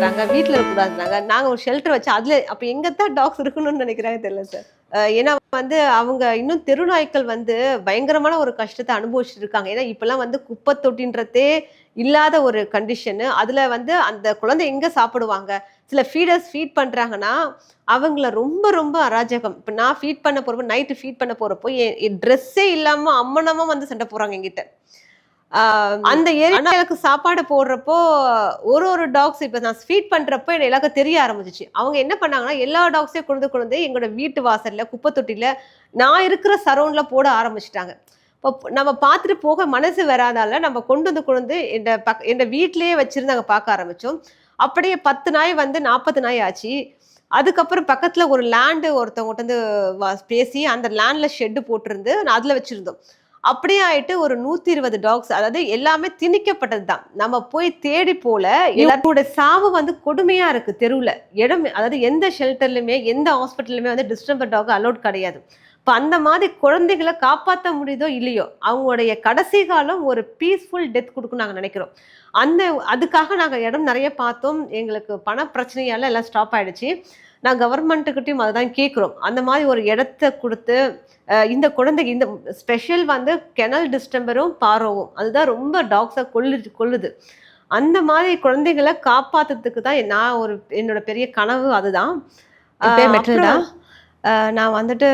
இருக்கக்கூடாதுறாங்க வீட்டில் இருக்கக்கூடாதுறாங்க நாங்கள் ஒரு ஷெல்டர் வச்சு அதில் அப்போ எங்கே தான் டாக்ஸ் இருக்கணும்னு நினைக்கிறாங்க தெரியல சார் ஏன்னா வந்து அவங்க இன்னும் தெருநாய்க்கள் வந்து பயங்கரமான ஒரு கஷ்டத்தை அனுபவிச்சுட்டு இருக்காங்க. ஏன்னா இப்பெல்லாம் வந்து குப்பை தொட்டின்றதே இல்லாத ஒரு கண்டிஷனு அதில் வந்து அந்த குழந்தை எங்கே சாப்பிடுவாங்க? சில ஃபீடர்ஸ் ஃபீட் பண்ணுறாங்கன்னா அவங்கள ரொம்ப ரொம்ப அராஜகம். இப்போ நான் ஃபீட் பண்ண போகிறப்போ நைட்டு ஃபீட் பண்ண போகிறப்போ என் ட்ரெஸ்ஸே இல்லாமல் அம்மனமாக வந்து சண்டை போகிறாங்க என்கிட்ட. அந்த ஏரியாவுக்கு சாப்பாடு போடுறப்போ ஒரு ஒரு டாக்ஸ் இப்போ நான் ஃபீட் பண்ணுறப்போ எனக்கு எல்லாருக்கும் தெரிய ஆரம்பிச்சிச்சு. அவங்க என்ன பண்ணாங்கன்னா எல்லா டாக்ஸையும் கொண்டு கொண்டு எங்களோட வீட்டு வாசல்ல குப்பை தொட்டியில் நான் இருக்கிற சரௌண்டில் போட ஆரம்பிச்சிட்டாங்க. இப்போ நம்ம பார்த்துட்டு போக மனசு வராதால நம்ம கொண்டு வந்து கொண்டு வந்து இந்த பக் இந்த வீட்டிலேயே வச்சிருந்து நாங்கள் பார்க்க ஆரம்பித்தோம் அப்படியே பத்து நாய் வந்து நாற்பது நாய் ஆச்சு. அதுக்கப்புறம் பக்கத்தில் ஒரு லேண்டு ஒருத்தவங்ககிட்ட வந்து பேசி அந்த லேண்டில் ஷெட்டு போட்டிருந்து நான் அதில் வச்சுருந்தோம். அப்படியே ஆயிட்டு ஒரு நூத்தி இருபது டாக்ஸ் அதாவது எல்லாமே திணிக்கப்பட்டது தான். நம்ம போய் தேடி போல எல்லாத்தோட சாவு வந்து கொடுமையா இருக்கு தெருவில். இடம் அதாவது எந்த ஷெல்டர்லயுமே எந்த ஹாஸ்பிட்டல்லையுமே வந்து டிஸ்டர்பர் டாக் அலோட் கிடையாது. இப்போ அந்த மாதிரி குழந்தைகளை காப்பாற்ற முடியுதோ இல்லையோ அவங்களுடைய கடைசி காலம் ஒரு பீஸ்ஃபுல் டெத் கொடுக்கும் நாங்கள் நினைக்கிறோம். அந்த அதுக்காக நாங்கள் இடம் நிறைய பார்த்தோம். எங்களுக்கு பண பிரச்சனையால எல்லாம் ஸ்டாப் ஆயிடுச்சு. நான் கவர்மெண்ட்டுக்கிட்டையும் அதை தான் கேட்குறோம் அந்த மாதிரி ஒரு இடத்த கொடுத்து இந்த குழந்தைக்கு இந்த ஸ்பெஷல் வந்து கெனல் டிஸ்டம்பரும் பாரோவும் அதுதான் ரொம்ப டாக்ஸை கொல்லுது கொல்லுது. அந்த மாதிரி குழந்தைகளை காப்பாத்துறதுக்கு தான் நான் ஒரு என்னோட பெரிய கனவு அதுதான். நான் வந்துட்டு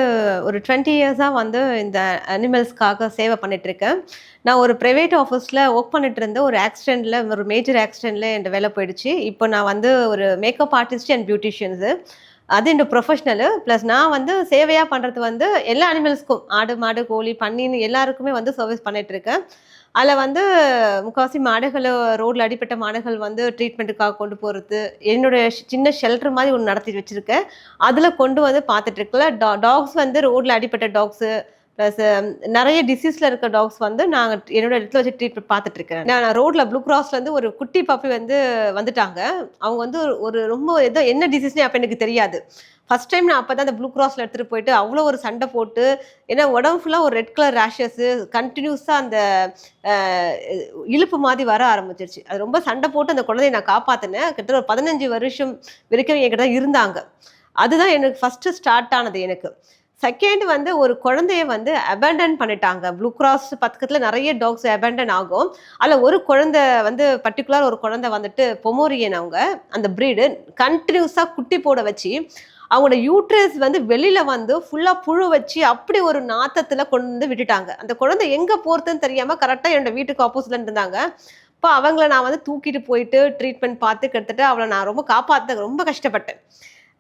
ஒரு டுவெண்ட்டி இயர்ஸாக வந்து இந்த அனிமல்ஸ்க்காக சேவை பண்ணிட்டு இருக்கேன். நான் ஒரு ப்ரைவேட் ஆஃபீஸில் ஒர்க் பண்ணிட்டு இருந்த ஒரு ஆக்சிடெண்ட்டில் ஒரு மேஜர் ஆக்சிடெண்ட்டில் என் வேலை போயிடுச்சு. இப்போ நான் வந்து ஒரு மேக்கப் ஆர்டிஸ்ட் அண்ட் பியூட்டிஷியன்ஸு அது என்னோட ப்ரொஃபஷ்னலு ப்ளஸ் நான் வந்து சேவையாக பண்ணுறது வந்து எல்லா அனிமல்ஸ்க்கும் ஆடு மாடு கோழி பன்னின்னு எல்லாருக்குமே வந்து சர்வீஸ் பண்ணிகிட்ருக்கேன் இருக்கேன் அதில் வந்து முக்கால்வாசி மாடுகளை ரோடில் அடிப்பட்ட மாடுகள் வந்து ட்ரீட்மெண்ட்டுக்காக கொண்டு போகிறது என்னுடைய ஷ்- சின்ன ஷெல்டர் மாதிரி ஒன்று நடத்தி வச்சுருக்கேன். அதில் கொண்டு வந்து பார்த்துட்ருக்கல டா டாக்ஸ் வந்து ரோடில் அடிப்பட்ட டாக்ஸு ப்ளஸ் um, நிறைய டிசீஸில் இருக்க டாக்ஸ் வந்து நாங்கள் என்னோட இடத்துல வச்சு ட்ரீட்மெண்ட் பார்த்துட்ருக்கேன் நான் ரோட்டில் ப்ளூ கிராஸ்லேருந்து ஒரு குட்டி பப்பி வந்து வந்துட்டாங்க. அவங்க வந்து ஒரு- ரொம்ப ஏதோ என்ன டிசீஸ்னே அப்போ எனக்கு தெரியாது. ஃபர்ஸ்ட் டைம் நான் அப்போ தான் அந்த ப்ளூ கிராஸில் எடுத்துகிட்டு போயிட்டு அவ்வளோ ஒரு சண்டை போட்டு ஏன்னா உடம்பு ஃபுல்லாக ஒரு ரெட் கலர் ரேஷஸ்ஸு கண்டினியூஸாக அந்த இழுப்பு மாதிரி வர ஆரம்பிச்சிருச்சு. அது ரொம்ப சண்டை போட்டு அந்த குழந்தைய நான் காப்பாற்றினேன் கிட்டத்தட்ட ஒரு பதினஞ்சு வருஷம் வரைக்கும் என்கிட்ட தான் இருந்தாங்க. அதுதான் எனக்கு ஃபஸ்ட்டு ஸ்டார்ட் ஆனது எனக்கு. செகண்ட் வந்து ஒரு குழந்தைய வந்து அபேண்டன் பண்ணிட்டாங்க. ப்ளூ கிராஸ் பக்கத்தில் நிறைய டாக்ஸ் அபேண்டன் ஆகும். அதில் ஒரு குழந்தை வந்து பர்டிகுலர் ஒரு குழந்தை வந்துட்டு பொமோரியன் அவங்க அந்த ப்ரீடு கண்டினியூஸாக குட்டி போட வச்சு அவங்களோட யூட்ரஸ் வந்து வெளியில் வந்து ஃபுல்லாக புழு வச்சு அப்படி ஒரு நாத்தத்தில் கொண்டு வந்து விட்டுட்டாங்க. அந்த குழந்தை எங்கே போகிறதுன்னு தெரியாமல் கரெக்டாக என்னோட வீட்டுக்கு ஆப்போசிட்ல இருந்தாங்க இப்போ அவங்கள நான் வந்து தூக்கிட்டு போயிட்டு ட்ரீட்மெண்ட் பார்த்து கெடுத்துட்டு அவளை நான் ரொம்ப காப்பாற்ற ரொம்ப கஷ்டப்பட்டேன்.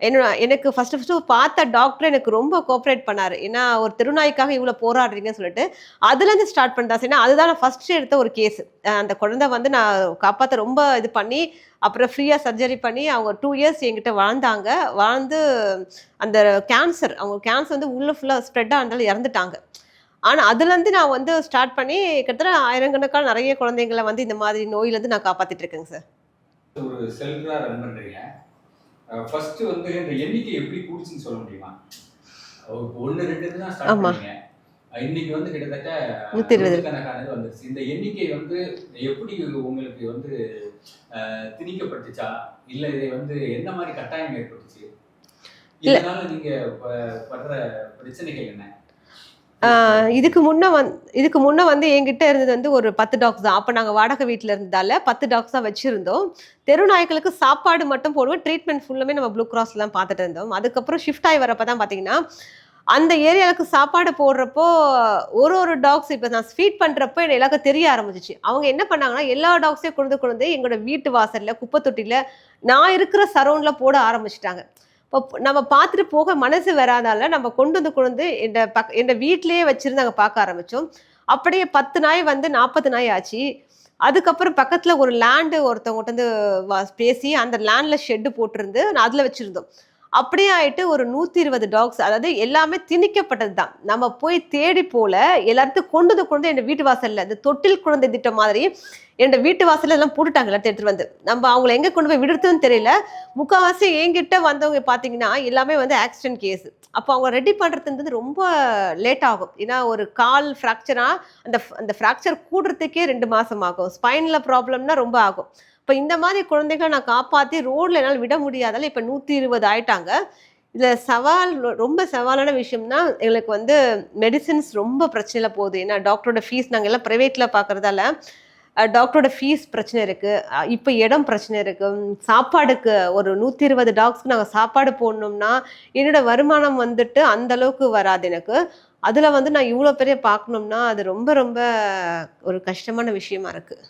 என்னோட எனக்கு ஃபஸ்ட்டு ஃபஸ்ட்டு பார்த்த டாக்டர் எனக்கு ரொம்ப கோஆப்ரேட் பண்ணார். ஏன்னா ஒரு திருநாய்க்காக இவ்வளோ போராடுறீங்கன்னு சொல்லிட்டு அதுலேருந்து ஸ்டார்ட் பண்ணிட்டா ஏன்னா அதுதான் நான் ஃபர்ஸ்ட் எடுத்த ஒரு கேஸ் அந்த குழந்தை வந்து நான் காப்பாற்ற ரொம்ப இது பண்ணி அப்புறம் ஃப்ரீயாக சர்ஜரி பண்ணி அவங்க டூ இயர்ஸ் என்கிட்ட வாழ்ந்தாங்க. வாழ்ந்து அந்த கேன்சர் அவங்க கேன்சர் வந்து உள்ளே ஃபுல்லாக ஸ்ப்ரெட் ஆனதால இறந்துட்டாங்க. ஆனால் அதுலேருந்து நான் வந்து ஸ்டார்ட் பண்ணி கிட்டத்தட்ட ஆயிரக்கணக்கான நிறைய குழந்தைங்களை வந்து இந்த மாதிரி நோயிலேருந்து நான் காப்பாற்றிட்டு இருக்கேங்க சார். ஒரு செல்ஃபா ரன் பண்ணுறீங்க ஃபர்ஸ்ட் வந்து இந்த எண்ணிக்கை எப்படி கூடுச்சுன்னு சொல்ல முடியுமா ஒண்ணு ரெண்டு தான் ஸ்டார்ட். பண்ணீங்க இன்னைக்கு வந்து கிட்டத்தட்ட நூத்தி இருபது. கணக்கானது வந்துருச்சு இந்த எண்ணிக்கை வந்து எப்படி உங்களுக்கு வந்து திணிக்கப்பட்டுச்சா இல்ல இதை வந்து என்ன மாதிரி கட்டாயம் ஏற்பட்டுச்சு. இதனால நீங்க படுற பிரச்சனைகள் என்ன இதுக்கு முன்னே வந் இதுக்கு முன்னே வந்து என்கிட்ட இருந்தது வந்து ஒரு பத்து டாக்ஸ் தான். அப்போ நாங்கள் வாடகை வீட்டில் இருந்ததால பத்து டாக்ஸ் தான் வச்சுருந்தோம். தெரு நாய்களுக்கு சாப்பாடு மட்டும் போடுவோம். ட்ரீட்மெண்ட் ஃபுல்லுமே நம்ம ப்ளூ கிராஸ்லாம் பார்த்துட்டு இருந்தோம். அதுக்கப்புறம் ஷிஃப்ட் ஆகி வரப்போ தான் பார்த்தீங்கன்னா அந்த ஏரியாவுக்கு சாப்பாடு போடுறப்போ ஒரு ஒரு டாக்ஸ் இப்போ நான் ஃபீட் பண்ணுறப்போ எனக்கு எல்லாருக்கும் தெரிய ஆரம்பிச்சிச்சு. அவங்க என்ன பண்ணாங்கன்னா எல்லா டாக்ஸையும் கொண்டு கொண்டு எங்களோட வீட்டு வாசலில் குப்பை தொட்டியில் நான் இருக்கிற சரௌண்டில் போட ஆரம்பிச்சிட்டாங்க. இப்போ நம்ம பார்த்துட்டு போக மனசு வராதால நம்ம கொண்டு வந்து கொண்டு வந்து இந்த பக் என் வீட்டிலேயே வச்சுருந்து நாங்கள் பார்க்க ஆரம்பித்தோம் அப்படியே பத்து நாய் வந்து நாற்பது நாய் ஆச்சு. அதுக்கப்புறம் பக்கத்தில் ஒரு லேண்டு ஒருத்தவங்ககிட்ட வந்து வா- பேசி அந்த லேண்டில் ஷெட்டு போட்டிருந்து நான் அதில் வச்சுருந்தோம். அப்படியே ஆயிட்டு ஒரு நூற்றி இருபது டாக்ஸ் அதாவது எல்லாமே திணிக்கப்பட்டது தான் நம்ம போய் தேடி போல எல்லாத்தையும் கொண்டு வந்து கொண்டு வந்து என் வீட்டு வாசல்ல இந்த தொட்டில் குழந்தை திட்டம் மாதிரி என்னோட வீட்டு வாசல்ல எல்லாம் போட்டுட்டாங்க எல்லாத்தையும் எடுத்துட்டு வந்து. நம்ம அவங்கள எங்க கொண்டு போய் விடுறதுன்னு தெரியல. முக்கால்வாசி என்கிட்ட வந்தவங்க பார்த்தீங்கன்னா எல்லாமே வந்து ஆக்சிடென்ட் கேஸ் அப்போ அவங்க ரெடி பண்ணுறதுன்றது ரொம்ப லேட் ஆகும். ஏன்னா ஒரு கால் ஃப்ராக்சரா அந்த அந்த ஃப்ராக்சர் கூடுறதுக்கே ரெண்டு மாசம் ஆகும். ஸ்பைனில் ப்ராப்ளம்னா ரொம்ப ஆகும். இப்போ இந்த மாதிரி குழந்தைகளை நான் காப்பாற்றி ரோடில் என்னால் விட முடியாதால இப்போ நூற்றி இருபது ஆயிட்டாங்க. இதில் சவால் ரொம்ப சவாலான விஷயம்னா எங்களுக்கு வந்து மெடிசின்ஸ் ரொம்ப பிரச்சனையில் போகுது. ஏன்னா டாக்டரோட ஃபீஸ் நாங்கள் எல்லாம் ப்ரைவேட்டில் பார்க்குறதால டாக்டரோட ஃபீஸ் பிரச்சனை இருக்குது இப்போ இடம் பிரச்சனை இருக்குது சாப்பாடுக்கு ஒரு நூற்றி இருபது டாக்ஸ்க்கு நாங்கள் சாப்பாடு போடணும்னா என்னோட வருமானம் வந்துட்டு அந்தளவுக்கு வராது எனக்கு. அதில் வந்து நான் இவ்வளோ பெரிய பார்க்கணும்னா அது ரொம்ப ரொம்ப ஒரு கஷ்டமான விஷயமா இருக்குது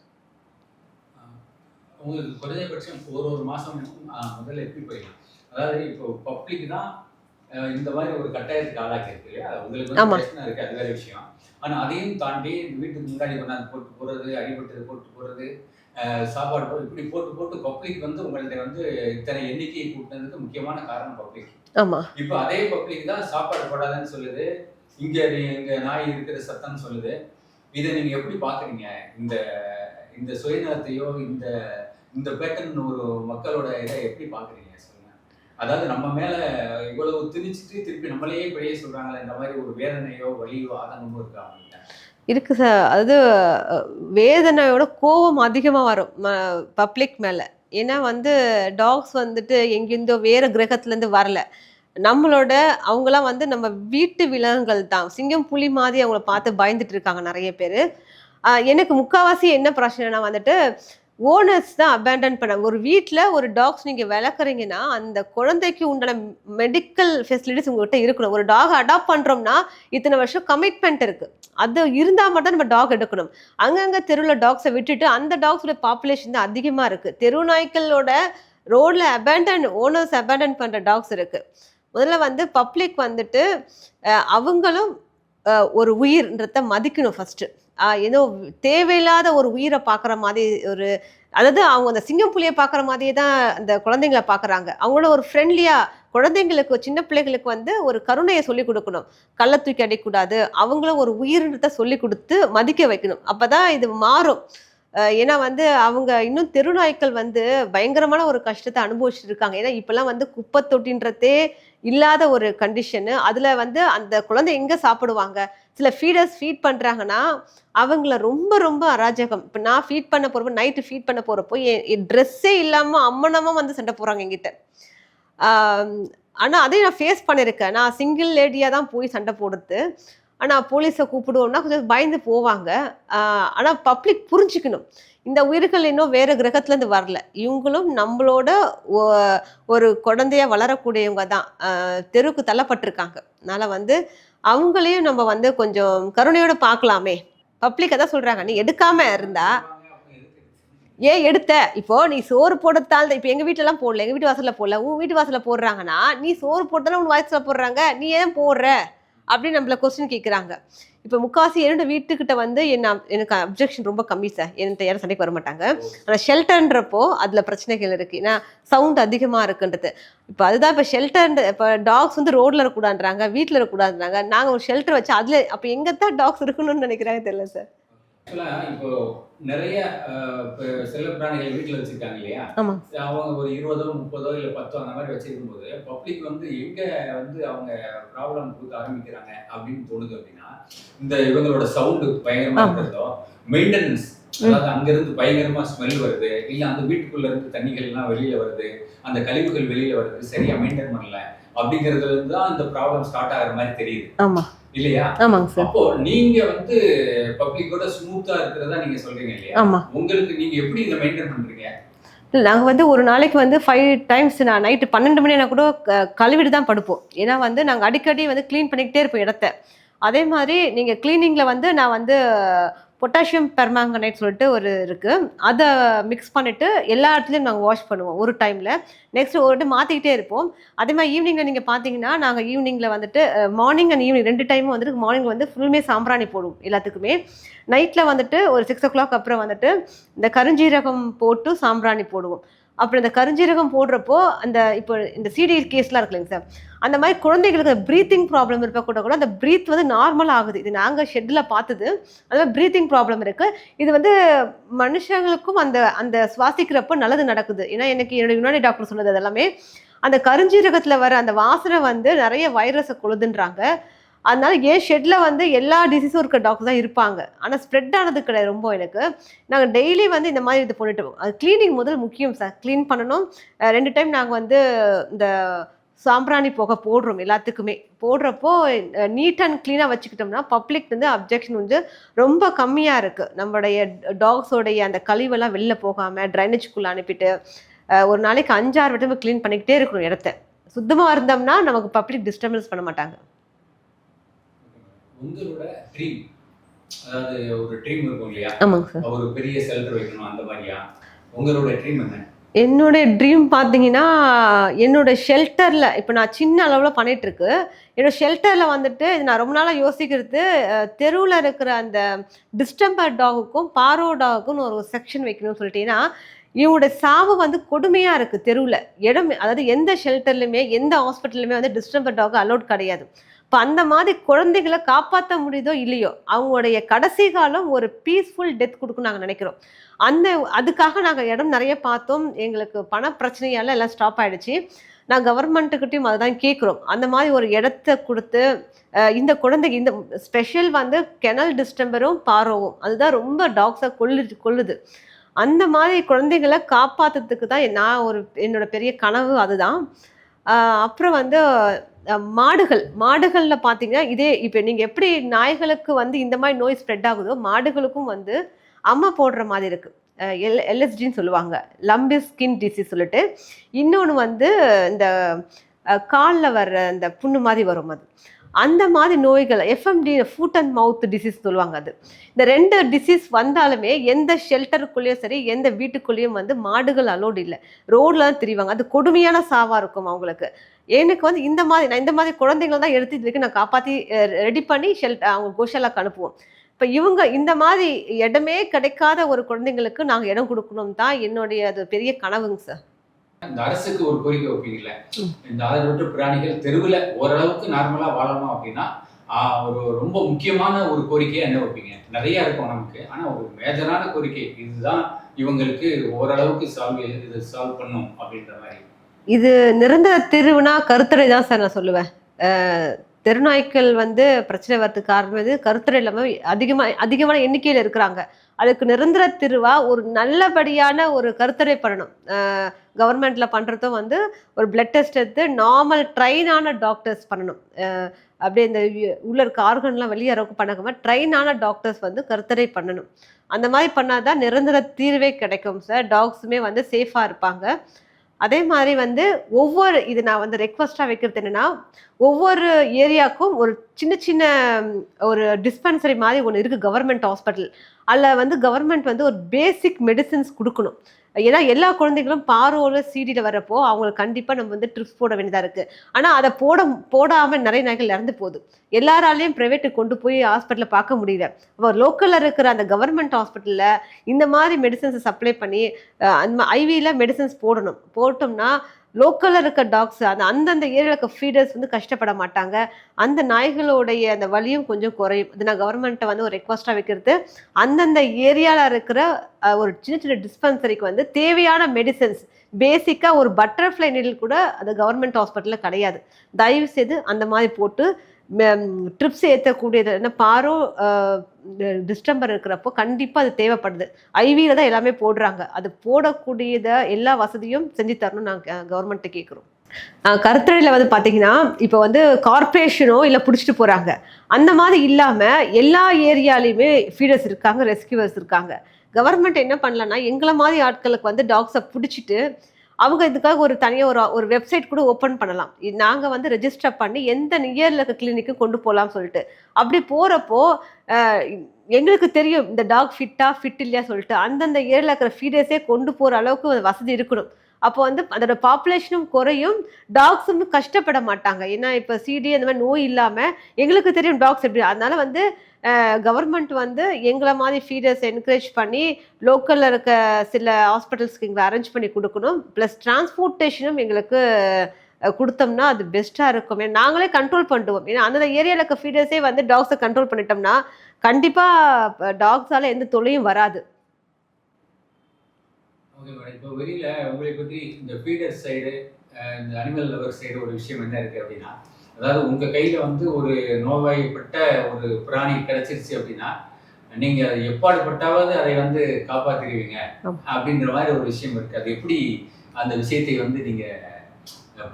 உங்களுக்கு குறைஞ்சபட்சம் ஒரு ஒரு மாசம் ஆ, முதல்ல எப்படி போயிடலாம் அதாவது இப்போ பப்ளிக் தான் இந்த மாதிரி ஒரு கட்டாயத்துக்கு ஆளாக்கி இருக்கு இல்லையா உங்களுக்கு வந்து. பிரச்சனை இருக்கு அது வேற விஷயம். ஆனா அதையும் தாண்டி வீட்டுக்கு முன்னாடி கொண்டாந்து போட்டு போறது அடிபட்டது போட்டு போறது சாப்பாடு போட்டு இப்படி போட்டு போட்டு பப்ளிக் வந்து உங்கள்ட்ட வந்து இத்தனை எண்ணிக்கையை கூட்டினதுக்கு முக்கியமான காரணம் பப்ளிக் இப்போ அதே பப்ளிக் தான் சாப்பாடு போடாதன்னு சொல்லுது இங்க இங்க நாய் இருக்கிற சத்தம்னு சொல்லுது. இதை நீங்க எப்படி பாக்குறீங்க இந்த இந்த சுயநலத்தையோ இந்த இந்த பேட்டர்ன் ஒரு மக்களோட இதை எப்படி பாக்குறீங்க சொல்லுங்க. அதாவது நம்ம மேல இவ்வளவு திணிச்சிட்டு திருப்பி நம்மளையே பெரிய சொல்றாங்களே இந்த மாதிரி ஒரு வேதனையோ வலியோ ஆதங்கமோ இருக்கா அவங்ககிட்ட இருக்கு சார் அது வேதனையோட கோபம் அதிகமாக வரும் பப்ளிக் மேலே. ஏன்னா வந்து டாக்ஸ் வந்துட்டு எங்கேருந்தோ வேறு கிரகத்துலேருந்து வரல. நம்மளோட அவங்களாம் வந்து நம்ம வீட்டு விலங்குகள் தான். சிங்கம் புலி மாதிரி அவங்கள பார்த்து பயந்துட்டு இருக்காங்க நிறைய பேர். எனக்கு முக்கால்வாசி என்ன பிரச்சனைனா வந்துட்டு ஓனர்ஸ் தான் அபேண்டன் பண்ண ஒரு வீட்டில் ஒரு டாக்ஸ் நீங்கள் வளர்க்குறீங்கன்னா அந்த குழந்தைக்கு உண்டான மெடிக்கல் ஃபெசிலிட்டிஸ் உங்கள்கிட்ட இருக்கணும். ஒரு டாக் அடாப்ட் பண்ணுறோம்னா இத்தனை வருஷம் கமிட்மெண்ட் இருக்குது அது இருந்தால் மட்டும் நம்ம டாக் எடுக்கணும். அங்கங்கே தெருவில் டாக்ஸை விட்டுட்டு அந்த டாக்ஸோட பாப்புலேஷன் தான் அதிகமாக இருக்குது தெரு நாய்க்களோட ரோடில் அபேண்டன் ஓனர்ஸ் அபேண்டன் பண்ணுற டாக்ஸ் இருக்குது முதல்ல வந்து பப்ளிக் வந்துட்டு அவங்களும் ஒரு உயிர்ன்றத மதிக்கணும் ஃபஸ்ட்டு ஏதோ தேவையில்லாத ஒரு உயிரை பார்க்குற மாதிரி ஒரு அதாவது அவங்க அந்த சிங்கம் புலியை பார்க்குற மாதிரியே தான் அந்த குழந்தைங்கள பார்க்குறாங்க. அவங்களோட ஒரு ஃப்ரெண்ட்லியாக குழந்தைங்களுக்கு சின்ன பிள்ளைகளுக்கு வந்து ஒரு கருணையை சொல்லிக் கொடுக்கணும். கள்ள தூக்கி அடிக்கூடாது அவங்களும் ஒரு உயிரினத்தை சொல்லி கொடுத்து மதிக்க வைக்கணும். அப்போ தான் இது மாறும். ஏன்னா வந்து அவங்க இன்னும் தெருநாய்க்கள் வந்து பயங்கரமான ஒரு கஷ்டத்தை அனுபவிச்சுட்டு இருக்காங்க. ஏன்னா இப்போல்லாம் வந்து குப்பை தொட்டின்றதே இல்லாத ஒரு கண்டிஷனு அதில் வந்து அந்த குழந்தை எங்கே சாப்பிடுவாங்க? சில ஃபீடர்ஸ் ஃபீட் பண்ணுறாங்கன்னா அவங்கள ரொம்ப ரொம்ப அராஜகம். இப்போ நான் ஃபீட் பண்ண போகிறப்போ நைட்டு ஃபீட் பண்ண போகிறப்போ என் ட்ரெஸ்ஸே இல்லாமல் அம்மனமாக வந்து சண்டை போகிறாங்க என்கிட்ட. ஆனால் அதையும் நான் ஃபேஸ் பண்ணியிருக்கேன். நான் சிங்கிள் லேடியாக தான் போய் சண்டை போடுறது. ஆனால் போலீஸை கூப்பிடுவோம்னா கொஞ்சம் பயந்து போவாங்க. ஆனால் பப்ளிக் புரிஞ்சுக்கணும். இந்த உயிர்கள் இன்னும் வேறு கிரகத்துலேருந்து வரல. இவங்களும் நம்மளோட ஒரு குழந்தைய வளரக்கூடியவங்க தான். தெருவுக்கு தள்ளப்பட்டிருக்காங்க. அதனால் வந்து அவங்களையும் நம்ம வந்து கொஞ்சம் கருணையோடு பார்க்கலாமே. பப்ளிக் அதான் சொல்கிறாங்க நீ எடுக்காமல் இருந்தால் ஏன் எடுத்த? இப்போ நீ சோறு போடுறதால இப்போ எங்கள் வீட்டிலலாம் போடல எங்கள் வீட்டு வாசலில் போடல. உன் வீட்டு வாசலில் போடுறாங்கன்னா நீ சோறு போட்டதால உன் வாசலில் போடுறாங்க. நீ ஏன் போடுற? அப்படின்னு நம்மள கொஸ்டின் கேட்குறாங்க இப்போ முக்காசி என்னோட வீட்டுக்கிட்ட வந்து என்ன எனக்கு அப்ஜெக்ஷன் ரொம்ப கம்மி சார் என்கிட்ட யாரும் சண்டைக்கு வர மாட்டாங்க. ஆனால் ஷெல்டர்ன்றப்போ அதில் பிரச்சனைகள் இருக்குது ஏன்னா சவுண்ட் அதிகமாக இருக்குன்றது. இப்போ அதுதான் இப்போ ஷெல்டர் இப்போ டாக்ஸ் வந்து ரோட்டில் இருக்கக்கூடாதுன்றாங்க வீட்டில் இருக்கக்கூடாதுன்றாங்க. நாங்கள் ஒரு ஷெல்டர் வச்சு அதில் அப்போ எங்கே தான் டாக்ஸ் இருக்கணும்னு நினைக்கிறாங்க தெரியல சார் ஆக்சுவலா இப்போ நிறைய செல்ல பிராணிகள் வீட்டுல வச்சிருக்காங்க இல்லையா? அவங்க ஒரு இருபதோ முப்பதோ இல்ல பத்தோ அந்த மாதிரி வச்சிருக்கும் போது பப்ளிக் வந்து எங்க வந்து அவங்க ப்ராப்ளம் கொடுக்க ஆரம்பிக்கிறாங்க அப்படின்னு தோணுது அப்படின்னா இந்த இவங்களோட சவுண்டு பயங்கரமா. இருக்கிறதோ மெயின்டெனன்ஸ் அதாவது அங்க இருந்து பயங்கரமா ஸ்மெல் வருது இல்ல அந்த வீட்டுக்குள்ள இருந்து தண்ணிகள் எல்லாம் வெளியில வருது அந்த கழிவுகள் வெளியில வருது சரியா மெயின்டைன் பண்ணல அப்படிங்கறதுல இருந்து தான் இந்த ப்ராப்ளம் ஸ்டார்ட் ஆகுற மாதிரி தெரியுது. இல்லையா? ஆமாங்க சார். அப்போ நீங்க வந்து பப்ளிக்கோட ஸ்மூத்தா இருக்கிறதா நீங்க சொல்றீங்க இல்லையா? ஆமாம் உங்களுக்கு நீங்க எப்படி இதை மெயின்டைன் பண்றீங்க? நாங்கள் வந்து ஒரு நாளைக்கு வந்து ஃபைவ் டைம்ஸ் நான் நைட்டு பன்னெண்டு மணி ஆனா கூட கழுவிட்டு தான் படுப்போம். ஏன்னா வந்து நாங்கள் அடிக்கடி வந்து க்ளீன் பண்ணிக்கிட்டே இருப்போம் இடத்த. அதே மாதிரி நீங்கள் க்ளீனிங்கில் வந்து நான் வந்து பொட்டாசியம் பெர்மாங்கனைட் சொல்லிட்டு ஒரு இருக்குது அதை மிக்ஸ் பண்ணிவிட்டு எல்லா இடத்துலையும் நாங்கள் வாஷ் பண்ணுவோம் ஒரு டைமில் நெக்ஸ்ட் ஒரு டைம் மாற்றிக்கிட்டே இருப்போம். அதே மாதிரி ஈவினிங்கில் நீங்கள் பார்த்தீங்கன்னா நாங்கள் ஈவினிங்கில் வந்துட்டு மார்னிங் அண்ட் ஈவினிங் ரெண்டு டைமும் வந்துட்டு மார்னிங் வந்து ஃபுல்லுமே சாம்பிராணி போடுவோம் எல்லாத்துக்குமே. நைட்டில் வந்துட்டு ஒரு சிக்ஸ் ஓ கிளாக் அப்புறம் வந்துட்டு இந்த கருஞ்சீரகம் போட்டு சாம்பிராணி போடுவோம். அப்புறம் இந்த கருஞ்சீரகம் போடுறப்போ அந்த இப்போ இந்த சிடி கேஸ்லாம் இருக்குல்லைங்க சார். அந்த மாதிரி குழந்தைகளுக்கு ப்ரீத்திங் ப்ராப்ளம் இருப்ப கூட கூட அந்த ப்ரீத் வந்து நார்மல் ஆகுது. இது நாங்கள் ஷெட்டில் பார்த்தது. அது மாதிரி ப்ரீத்திங் ப்ராப்ளம் இருக்குது இது வந்து மனுஷங்களுக்கும் அந்த அந்த சுவாசிக்கிறப்போ நல்லது நடக்குது. ஏன்னா எனக்கு என்னோட யுனானி டாக்டர் சொன்னது அதெல்லாமே அந்த கருஞ்சீரகத்தில் வர அந்த வாசனை வந்து நிறைய வைரஸை கொழுதுன்றாங்க. அதனால ஏன் ஷெட்டில் வந்து எல்லா டிசீஸும் இருக்க டாக்டர் தான் இருப்பாங்க. ஆனால் ஸ்ப்ரெட் ஆனது கிடையாது ரொம்ப எனக்கு. நாங்கள் டெய்லி வந்து இந்த மாதிரி இது பண்ணிட்டு அது க்ளீனிங் முதல் முக்கியம் சார் க்ளீன் பண்ணணும். ரெண்டு டைம் நாங்கள் வந்து இந்த சாம்பிராணி புகை போடுறோம் எல்லாத்துக்குமே. போடுறப்போ நீட் அண்ட் க்ளீனாக வச்சுக்கிட்டோம்னா பப்ளிக் வந்து அப்ஜெக்ஷன் வந்து ரொம்ப கம்மியாக இருக்குது நம்மளுடைய டாக்ஸோடைய அந்த கழிவெல்லாம் வெளில போகாமல் ட்ரைனேஜ்குள்ளே அனுப்பிட்டு ஒரு நாளைக்கு அஞ்சாறு வட்டம் க்ளீன் பண்ணிக்கிட்டே இருக்கணும் இடத்த. சுத்தமாக இருந்தோம்னா நமக்கு பப்ளிக் டிஸ்டர்பன்ஸ் பண்ண மாட்டாங்க. உங்களோட ட்ரீம் அதாவது ஒரு ட்ரீம் இருக்கும் இல்லையா? ஆமாங்க சார். ஒரு பெரிய செல்டர் வைக்கணும்? அந்த மாதிரியா? உங்களோட ட்ரீம் என்ன? என்னுடைய ட்ரீம் பார்த்தீங்கன்னா என்னோட ஷெல்டரில் இப்போ நான் சின்ன அளவில் பண்ணிட்டு இருக்கு. என்னோட ஷெல்டரில் வந்துட்டு இது நான் ரொம்ப நாளாக யோசிக்கிறது தெருவில் இருக்கிற அந்த டிஸ்டம்பர் டாகுக்கும் பாரோ டாகுக்கும் ஒரு செக்ஷன் வைக்கணும்னு சொல்லிட்டு ஏன்னா இவங்களோட சாவு வந்து கொடுமையாக இருக்குது தெருவில். இடம் அதாவது எந்த ஷெல்டர்லையுமே எந்த ஹாஸ்பிட்டல்லையுமே வந்து டிஸ்டம்பர் டாக் அலோட் கிடையாது. இப்போ அந்த மாதிரி குழந்தைகளை காப்பாற்ற முடியுதோ இல்லையோ அவங்களுடைய கடைசி காலம் ஒரு பீஸ்ஃபுல் டெத் கொடுக்கும் நாங்கள் நினைக்கிறோம். அந்த அதுக்காக நாங்கள் இடம் நிறைய பார்த்தோம். எங்களுக்கு பண பிரச்சனையால எல்லாம் ஸ்டாப் ஆகிடுச்சு நான் கவர்மெண்ட்டுக்கிட்டையும் அதை தான் கேட்குறோம் அந்த மாதிரி ஒரு இடத்த கொடுத்து இந்த குழந்தைக்கு இந்த ஸ்பெஷல் வந்து கெனல் டிஸ்டம்பரும் பாரோவும். அதுதான் ரொம்ப டாக்ஸை கொள்ளு கொள்ளுது அந்த மாதிரி குழந்தைகளை காப்பாற்றுறதுக்கு தான் நான் ஒரு என்னோட பெரிய கனவு அதுதான். அப்புறம் வந்து மாடுகள். மாடுகளில் பார்த்தீங்கன்னா இதே இப்போ நீங்கள் எப்படி நாய்களுக்கு வந்து இந்த மாதிரி நோய் ஸ்ப்ரெட் ஆகுதோ மாடுகளுக்கும் வந்து அம்மை போடுற மாதிரி இருக்குது எல் எல்எஸ்டின்னு சொல்லுவாங்க. லம்பி ஸ்கின் டிசீஸ் சொல்லிட்டு. இன்னொன்று வந்து இந்த காலில் வர்ற இந்த புண்ணு மாதிரி வரும் அது. அந்த மாதிரி நோய்கள் FMD foot and mouth disease சொல்லுவாங்க அது. இந்த ரெண்டு டிசீஸ் வந்தாலுமே எந்த ஷெல்டருக்குள்ளேயும் சரி எந்த வீட்டுக்குள்ளேயும் வந்து மாடுகள் அலோடு இல்லை. ரோட்லாம் தெரிவாங்க திரிவாங்க. அது கொடுமையான சாவாக இருக்கும் அவங்களுக்கு. எனக்கு வந்து இந்த மாதிரி நான் இந்த மாதிரி குழந்தைங்களை தான் எடுத்து இதுக்கு நான் காப்பாற்றி ரெடி பண்ணி ஷெல்ட் அவங்க கோஷாலாக்கு அனுப்புவோம். இப்போ இவங்க இந்த மாதிரி இடமே கிடைக்காத ஒரு குழந்தைங்களுக்கு நாங்கள் இடம் கொடுக்கணும் தான் என்னுடைய அது பெரிய கனவுங்க சார் இந்த அரசுக்கு ஒரு கோரிக்கை வைப்பீங்கல்ல. இந்த ஆதரவற்ற பிராணிகள் தெருவில் ஓரளவுக்கு நார்மலா வாழணும் அப்படின்னா ஒரு ரொம்ப முக்கியமான ஒரு கோரிக்கையை என்ன வைப்பீங்க? நிறைய இருக்கும் நமக்கு ஆனா ஒரு மேஜரான கோரிக்கை இதுதான் இவங்களுக்கு ஓரளவுக்கு சால்வ் இது சால்வ் பண்ணும் அப்படின்ற மாதிரி. இது நிரந்தர திருவுனா கருத்தடை தான் சார் நான் சொல்லுவேன். தெருநாய்க்கள் வந்து பிரச்சனை வரதுக்கு காரணம் இது. கருத்தடை இல்லாமல் அதிகமாக அதிகமான எண்ணிக்கையில் இருக்கிறாங்க. அதுக்கு நிரந்தர திருவா ஒரு நல்லபடியான ஒரு கருத்தரை பண்ணணும். கவர்மெண்ட்டில் பண்ணுறதும் வந்து ஒரு பிளட் டெஸ்ட் எடுத்து நார்மல் ட்ரைனான டாக்டர்ஸ் பண்ணணும். அப்படியே இந்த உள்ள இருக்க ஆர்கன்லாம் வெளியே அளவுக்கு பண்ணாம ட்ரைனான டாக்டர்ஸ் வந்து கருத்தரை பண்ணணும். அந்த மாதிரி பண்ணாதான் நிரந்தர தீர்வே கிடைக்கும் சார் டாக்ஸுமே வந்து சேஃபாக இருப்பாங்க. அதே மாதிரி வந்து ஒவ்வொரு இது நான் வந்து ரெக்வஸ்டாக வைக்கிறது என்னன்னா ஒவ்வொரு ஏரியாவுக்கும் ஒரு சின்ன சின்ன ஒரு டிஸ்பென்சரி மாதிரி ஒன்று இருக்குது கவர்மெண்ட் ஹாஸ்பிட்டல் அதில் வந்து கவர்மெண்ட் வந்து ஒரு பேசிக் மெடிசின்ஸ் கொடுக்கணும். ஏன்னா எல்லா குழந்தைகளும் பாரோல சீடியில் வரப்போ அவங்களுக்கு கண்டிப்பாக நம்ம வந்து ட்ரிப்ஸ் போட வேண்டியதாக இருக்குது ஆனால் அதை போட போடாமல் நிறைய நாய்கள் இறந்து போகுது. எல்லாராலையும் ப்ரைவேட்டுக்கு கொண்டு போய் ஹாஸ்பிட்டலில் பார்க்க முடியல. அப்போ லோக்கலில் இருக்கிற அந்த கவர்மெண்ட் ஹாஸ்பிட்டலில் இந்த மாதிரி மெடிசன்ஸை சப்ளை பண்ணி அந்த ஐவியில் மெடிசன்ஸ் போடணும். போட்டோம்னா லோக்கலில் இருக்க டாக்ஸ் அந்த அந்தந்த ஏரியாவில் இருக்க ஃபீடர்ஸ் வந்து கஷ்டப்பட மாட்டாங்க. அந்த நாய்களுடைய அந்த வலியும் கொஞ்சம் குறையும். இது நான் கவர்மெண்ட்டை வந்து ஒரு ரெக்வஸ்ட்டாக வைக்கிறது. அந்தந்த ஏரியாவில் இருக்கிற ஒரு சின்ன சின்ன டிஸ்பென்சரிக்கு வந்து தேவையான மெடிசன்ஸ் பேசிக்காக ஒரு பட்டர்ஃப்ளை நீடில் கூட அந்த கவர்மெண்ட் ஹாஸ்பிட்டலில் கிடையாது. தயவு செய்து அந்த மாதிரி போட்டு ட்ரிப்ஸ் ஏற்றக்கூடியது என்ன பாரோ டிஸ்டம்பர் இருக்கிறப்போ கண்டிப்பாக அது தேவைப்படுது. ஐவியில் தான் எல்லாமே போடுறாங்க. அது போடக்கூடியதை எல்லா வசதியும் செஞ்சு தரணும் நாங்கள் கவர்மெண்ட்டை கேட்குறோம் கருத்தரையில் வந்து பார்த்தீங்கன்னா இப்போ வந்து கார்ப்பரேஷனோ இல்லை பிடிச்சிட்டு போகிறாங்க அந்த மாதிரி இல்லாமல் எல்லா ஏரியாலையுமே ஃபீடர்ஸ் இருக்காங்க ரெஸ்கியூவர்ஸ் இருக்காங்க. கவர்மெண்ட் என்ன பண்ணலன்னா எங்களை மாதிரி ஆட்களுக்கு வந்து டாக்ஸை பிடிச்சிட்டு அவங்க இதுக்காக ஒரு தனியாக ஒரு ஒரு வெப்சைட் கூட ஓப்பன் பண்ணலாம். நாங்கள் வந்து ரெஜிஸ்டர் பண்ணி எந்த நியரில் இருக்க கிளினிக்கும் கொண்டு போகலாம்னு சொல்லிட்டு. அப்படி போகிறப்போ எங்களுக்கு தெரியும் இந்த டாக் ஃபிட்டா ஃபிட் இல்லையா சொல்லிட்டு அந்தந்த இயரில் இருக்கிற ஃபீடர்ஸே கொண்டு போகிற அளவுக்கு வசதி இருக்கணும். அப்போ வந்து அதோட பாப்புலேஷனும் குறையும் டாக்ஸும் கஷ்டப்பட மாட்டாங்க. ஏன்னா இப்போ சிடி அந்த மாதிரி நோய் இல்லாமல் எங்களுக்கு தெரியும் டாக்ஸ் எப்படி அதனால வந்து கவர்மெண்ட் வந்து எங்களை மாதிரி ஃபீடர்ஸ் என்கரேஜ் பண்ணி லோக்கலில் இருக்க சில ஹாஸ்பிட்டல்ஸ்க்கு எங்களை அரேஞ்ச் பண்ணி கொடுக்கணும். ப்ளஸ் டிரான்ஸ்போர்ட்டேஷனும் எங்களுக்கு கொடுத்தோம்னா அது பெஸ்ட்டாக இருக்கும். ஏன்னா நாங்களே கண்ட்ரோல் பண்ணிடுவோம். ஏன்னா அந்தந்த ஏரியாவில் இருக்க ஃபீடர்ஸே வந்து டாக்ஸை கண்ட்ரோல் பண்ணிட்டோம்னா கண்டிப்பாக டாக்ஸால் எந்த தொல்லையும் வராது. ஓகே மேடம் இப்போ வெளியில் உங்களை பற்றி இந்த ஃபீடர் சைடு இந்த அனிமல் லவர் சைடு ஒரு விஷயம் என்ன இருக்குது அப்படின்னா அதாவது உங்க கையில வந்து ஒரு நோய்வாய்ப்பட்ட ஒரு பிராணி கிடைச்சிருச்சு அப்படின்னா நீங்க எப்பாடுபட்டாவது அதை வந்து காப்பாத்திடுவீங்க ஆமா. அப்படின்ற மாதிரி ஒரு விஷயம் இருக்கு. அது எப்படி அந்த விஷயத்தை வந்து நீங்க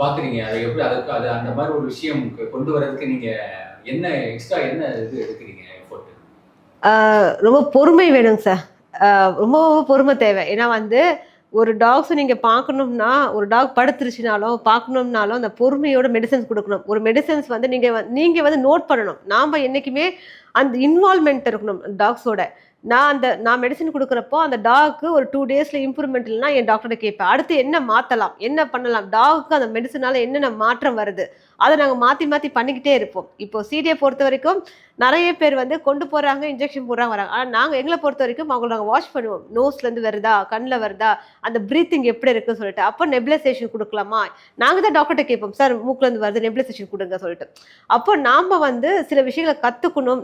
பாக்குறீங்க? அதை எப்படி அதுக்கு அது அந்த மாதிரி ஒரு விஷயம் கொண்டு வர்றதுக்கு நீங்க என்ன எக்ஸ்ட்ரா என்ன இது எடுக்கிறீங்க எஃபோர்ட் ரொம்ப பொறுமை வேணுங்க சார் ரொம்ப பொறுமை தேவை. ஏன்னா வந்து ஒரு டாக்ஸை நீங்கள் பார்க்கணும்னா ஒரு டாக் படுத்துருச்சுனாலும் பார்க்கணும்னாலும் அந்த பொறுமையோட மெடிசன்ஸ் கொடுக்கணும். ஒரு மெடிசன்ஸ் வந்து நீங்கள் நீங்கள் வந்து நோட் பண்ணணும். நாம் என்றைக்குமே அந்த இன்வால்மெண்ட் இருக்கணும் டாக்ஸோட நான் அந்த நான் மெடிசன் கொடுக்குறப்போ அந்த டாக்கு ஒரு டூ டேஸில் இம்ப்ரூவ்மெண்ட் இல்லைனா என் டாக்டர்கிட்ட கேட்பேன். அடுத்து என்ன மாற்றலாம் என்ன பண்ணலாம்? டாகுக்கு அந்த மெடிசனால் என்னென்ன மாற்றம் வருது? அதை நாங்கள் மாற்றி மாற்றி பண்ணிக்கிட்டே இருப்போம். இப்போ சீடியை பொறுத்த வரைக்கும் நிறைய பேர் வந்து கொண்டு போகிறாங்க இன்ஜெக்ஷன் போடுறாங்க வராங்க. ஆனால் நாங்கள் எங்களை பொறுத்த வரைக்கும் அவங்கள நாங்கள் வாஷ் பண்ணுவோம். நோஸ்லேருந்து வருதா கண்ணில் வருதா அந்த ப்ரீத்திங் எப்படி இருக்குன்னு சொல்லிட்டு. அப்போ நெபிலைசேஷன் கொடுக்கலாமா? நாங்கள் தான் டாக்டர்கிட்ட கேட்போம் சார் மூக்குலேருந்து வருது நெபிலைசேஷன் கொடுங்க சொல்லிட்டு. அப்போ நாம் வந்து சில விஷயங்களை கற்றுக்கணும்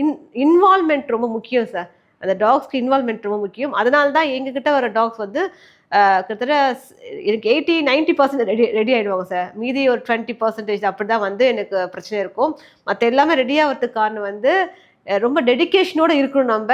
இன் இன்வால்மெண்ட் ரொம்ப முக்கியம் சார். அந்த டாக்ஸ்க்கு இன்வால்மெண்ட் ரொம்ப முக்கியம். அதனால தான் எங்ககிட்ட வர டாக்ஸ் வந்து கிட்டத்தட்ட எனக்கு eighty ninety percent ready ready ஆகிடுவாங்க சார் மீதி ஒரு டுவெண்ட்டி பர்சன்டேஜ் அப்படி தான் வந்து எனக்கு பிரச்சனை இருக்கும். மற்ற எல்லாமே ரெடி ஆகிறதுக்கு காரணம் வந்து ரொம்ப டெடிகேஷனோட இருக்கணும் நம்ம.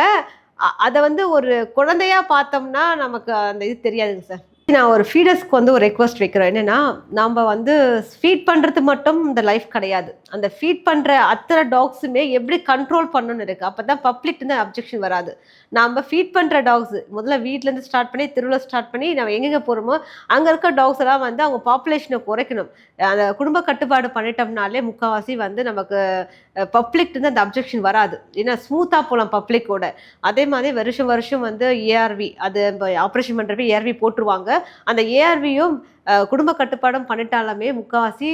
அ- அதை வந்து ஒரு குழந்தையாக பார்த்தோம்னா நமக்கு அந்த இது தெரியாதுங்க சார் நான் ஒரு ஃபீடர்ஸ்க்கு வந்து ஒரு ரெக்வஸ்ட் வைக்கிறேன். என்னென்னா நம்ம வந்து ஃபீட் பண்ணுறது மட்டும் இந்த லைஃப் கிடையாது. அந்த ஃபீட் பண்ணுற அத்தனை டாக்ஸுமே எப்படி கண்ட்ரோல் பண்ணணும்னு இருக்குது அப்போ தான் பப்ளிக் அப்ஜெக்ஷன் வராது. நம்ம ஃபீட் பண்ணுற டாக்ஸ் முதல்ல வீட்டிலேருந்து ஸ்டார்ட் பண்ணி திருவிழா ஸ்டார்ட் பண்ணி நம்ம எங்கெங்கே போகிறோமோ அங்கே இருக்க டாக்ஸ் எல்லாம் வந்து அவங்க பாப்புலேஷனை குறைக்கணும். அந்த குடும்ப கட்டுப்பாடு பண்ணிட்டோம்னாலே முக்கால்வாசி வந்து நமக்கு பப்ளிக் அந்த அப்ஜெக்ஷன் வராது. ஏன்னா ஸ்மூத்தாக போகலாம் பப்ளிக்கோட அதே மாதிரி வருஷம் வருஷம் வந்து ஏஆர்வி அது ஆப்ரேஷன் பண்ணுறப்ப ஏஆர்வி போட்டுருவாங்க. அந்த ஏஆர்வியும் குடும்ப கட்டுப்பாடும் பண்ணிட்டாலுமே முக்கால்வாசி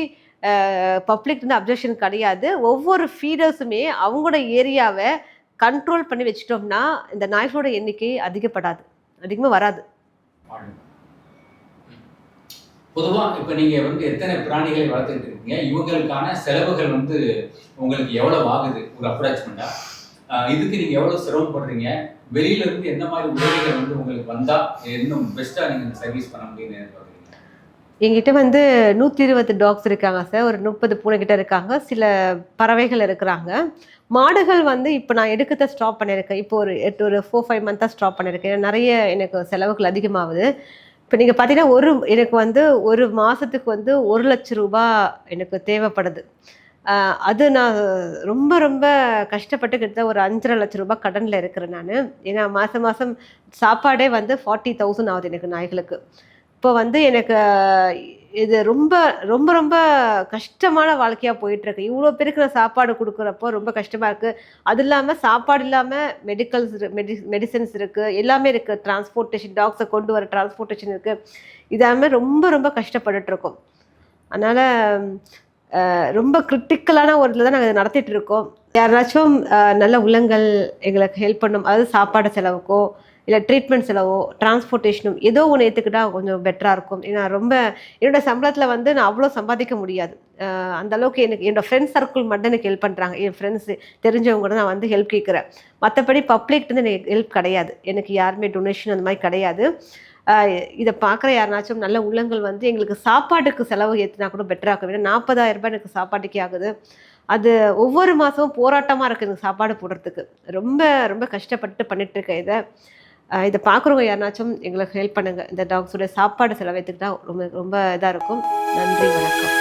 பப்ளிக் வந்து அப்ஜெக்ஷன் கிடையாது. ஒவ்வொரு ஃபீடர்ஸுமே அவங்களோட ஏரியாவை கண்ட்ரோல் பண்ணி வச்சிட்டோம்னா இந்த நாய்களோட எண்ணிக்கை அதிகப்படாது. அதிகமாக வராது. பொதுவாக இப்போ நீங்கள் வந்து எத்தனை பிராணிகளை வளர்த்துட்டு இருக்கீங்க? இவங்களுக்கான செலவுகள் வந்து உங்களுக்கு எவ்வளோ ஆகுது? ஒரு அப்ராச்மெண்ட்டாக இதுக்கு நீங்க எவ்வளவு சிரமப்படுறீங்க வெளியில இருந்து மாதிரி உதவிகள் வந்து உங்களுக்கு வந்தா இன்னும் பெஸ்டா நீங்க சர்வீஸ் பண்ண முடியும்னு எதிர்பார்க்குறீங்க? எங்கிட்ட வந்து நூற்றி இருபது டாக்ஸ் இருக்காங்க சார் ஒரு முப்பது பூனை கிட்ட இருக்காங்க. சில பறவைகள் இருக்கிறாங்க. மாடுகள் வந்து இப்போ நான் எடுக்கத்தை ஸ்டாப் பண்ணியிருக்கேன். இப்போ ஒரு எட்டு ஒரு ஃபோர் ஃபைவ் மந்த்தாக ஸ்டாப் பண்ணியிருக்கேன். நிறைய எனக்கு செலவுகள் அதிகமாகுது. இப்போ நீங்கள் பார்த்தீங்கன்னா ஒரு எனக்கு வந்து ஒரு மாதத்துக்கு வந்து ஒரு லட்ச ரூபாய் எனக்கு தேவைப்படுது. அது நான் ரொம்ப ரொம்ப கஷ்டப்பட்டு கிட்டத்தட்ட ஒரு அஞ்சரை லட்ச ரூபாய் கடனில் இருக்கிறேன் நான். ஏன்னா மாதம் மாதம் சாப்பாடே வந்து ஃபார்ட்டி தௌசண்ட் ஆகுது எனக்கு நாய்களுக்கு. இப்போ வந்து எனக்கு இது ரொம்ப ரொம்ப ரொம்ப கஷ்டமான வாழ்க்கையாக போயிட்டுருக்கு. இவ்வளோ பேருக்கு நான் சாப்பாடு கொடுக்குறப்போ ரொம்ப கஷ்டமாக இருக்குது அது இல்லாமல் சாப்பாடு இல்லாமல் மெடிக்கல்ஸ் மெடி மெடிசன்ஸ் இருக்குது எல்லாமே இருக்குது டிரான்ஸ்போர்ட்டேஷன் டாக்ஸை கொண்டு வர டிரான்ஸ்போர்ட்டேஷன் இருக்குது இதாமல் ரொம்ப ரொம்ப கஷ்டப்பட்டுட்ருக்கோம். அதனால் ரொம்ப கிரிட்டிக்கலான ஒரு இதில் தான் நாங்கள் நடத்திட்டு இருக்கோம். யாராச்சும் நல்ல உள்ளங்கள் எங்களுக்கு ஹெல்ப் பண்ணும். அதாவது சாப்பாடு செலவுக்கோ இல்லை ட்ரீட்மெண்ட் செலவோ டிரான்ஸ்போர்ட்டேஷனும் ஏதோ ஒன்று ஏற்றுக்கிட்டா கொஞ்சம் பெட்டராக இருக்கும். ஏன்னா ரொம்ப என்னோட சம்பளத்தில் வந்து நான் அவ்வளோ சம்பாதிக்க முடியாது. அந்த அளவுக்கு எனக்கு என்னோட ஃப்ரெண்ட்ஸ் சர்க்கிள் மட்டும் எனக்கு ஹெல்ப் பண்ணுறாங்க என் ஃப்ரெண்ட்ஸு தெரிஞ்சவங்க கூட நான் வந்து ஹெல்ப் கேட்குறேன் மற்றபடி பப்ளிக்ட்டு எனக்கு ஹெல்ப் கிடையாது. எனக்கு யாருமே டொனேஷன் அந்த மாதிரி கிடையாது. இதை பார்க்குற யாருனாச்சும் நல்ல உள்ளங்கள் வந்து எங்களுக்கு சாப்பாட்டுக்கு செலவு ஏற்றினா கூட பெட்டராக இருக்கும். ஏன்னா நாற்பதாயிரம் ரூபாய் எனக்கு சாப்பாட்டுக்கே ஆகுது. அது ஒவ்வொரு மாதமும் போராட்டமாக இருக்குது எனக்கு சாப்பாடு போடுறதுக்கு. ரொம்ப ரொம்ப கஷ்டப்பட்டு பண்ணிகிட்ருக்கேன் இதை. இதை பார்க்குறவங்க யாருனாச்சும் எங்களுக்கு ஹெல்ப் பண்ணுங்கள் இந்த டாக்ஸோட சாப்பாடு செலவு ஏற்றுக்கிட்டா ரொம்ப ரொம்ப இதாக இருக்கும். நன்றி வணக்கம்.